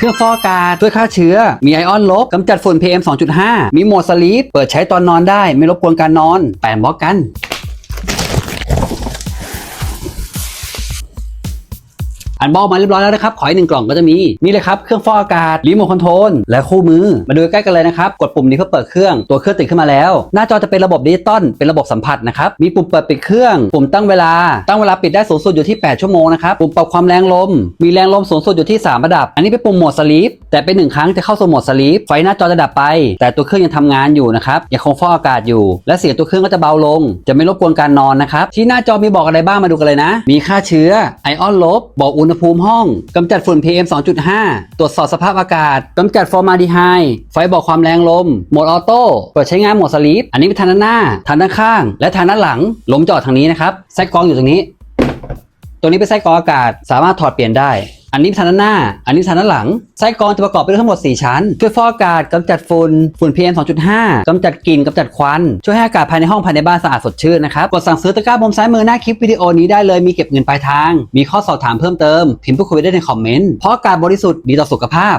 เครื่องฟอกอากาศช่วยฆ่าเชื้อ มีไอออนลบกำจัดฝุ่น PM 2.5 มีโหมดสลีปเปิดใช้ตอนนอนได้ ไม่รบกวนการนอนแปมบล็อกกัน อันบอกมาเรียบร้อยแล้วนะครับ ขออีกหนึ่งกล่องก็จะมี นี่เลยครับ เครื่องฟอกอากาศรีโมทคอนโทรลและคู่มือ มาดูใกล้กันเลยนะครับ กดปุ่มนี้เพื่อเปิดเครื่อง ตัวเครื่องติดขึ้นมาแล้ว หน้าจอจะเป็นระบบดิจิตอลเป็นระบบสัมผัสนะครับ มีปุ่มเปิดปิดเครื่อง ปุ่มตั้งเวลา ตั้งเวลาปิดได้สูงสุดอยู่ที่ 8 ชั่วโมงนะครับ ปุ่มปรับความแรงลม มีแรงลมสูงสุดอยู่ที่ 3 ระดับ อันนี้เป็นปุ่มโหมดสลีป แต่เป็นหนึ่งครั้งจะเข้าสู่โหมดสลีป ไฟหน้าจอจะดับไป แต่ตัวเครื่องยังทำงานอยู่นะครับยังคงฟอกอากาศอยู่ และเสียงตัวเครื่องก็จะเบาลง จะไม่รบกวนการนอนนะครับ ที่หน้าจอมีบอกอะไรบ้างมาดูกันเลยนะ มีค่าเชื้อไอออนลบบอกอุณณหภูมิห้องกำจัดฝุ่น PM 2.5 ตรวจสอบสภาพอากาศกำจัดฟอร์มาลดีไฮไฟบอกความแรงลมโหมดออโต้เปิดใช้งานโหมดสลีปอันนี้เป็นทางด้านหน้าทางด้านข้าง และทางด้านหลังลมจอดทางนี้นะครับไส้กรองอยู่ตรงนี้ ตัวนี้เป็นไส้กรองอากาศสามารถถอดเปลี่ยนได้ อันนี้ทางด้านหน้า อันนี้ทางด้านหลัง ไส้กรองจะประกอบไปด้วยทั้งหมด 4 ชั้น ช่วยฟอกอากาศกำจัดฝุ่น ฝุ่น PM 2.5กำจัดกลิ่นกำจัดควัน ช่วยให้อากาศภายในห้องภายในบ้านสะอาดสดชื่นนะครับ กดสั่งซื้อตะกร้าบนซ้ายมือหน้าคลิปวิดีโอนี้ได้เลย มีเก็บเงินปลายทาง มีข้อสอบถามเพิ่มเติม พิมพ์พูดคุยได้ในคอมเมนต์ เพราะอากาศบริสุทธิ์ดีต่อสุขภาพ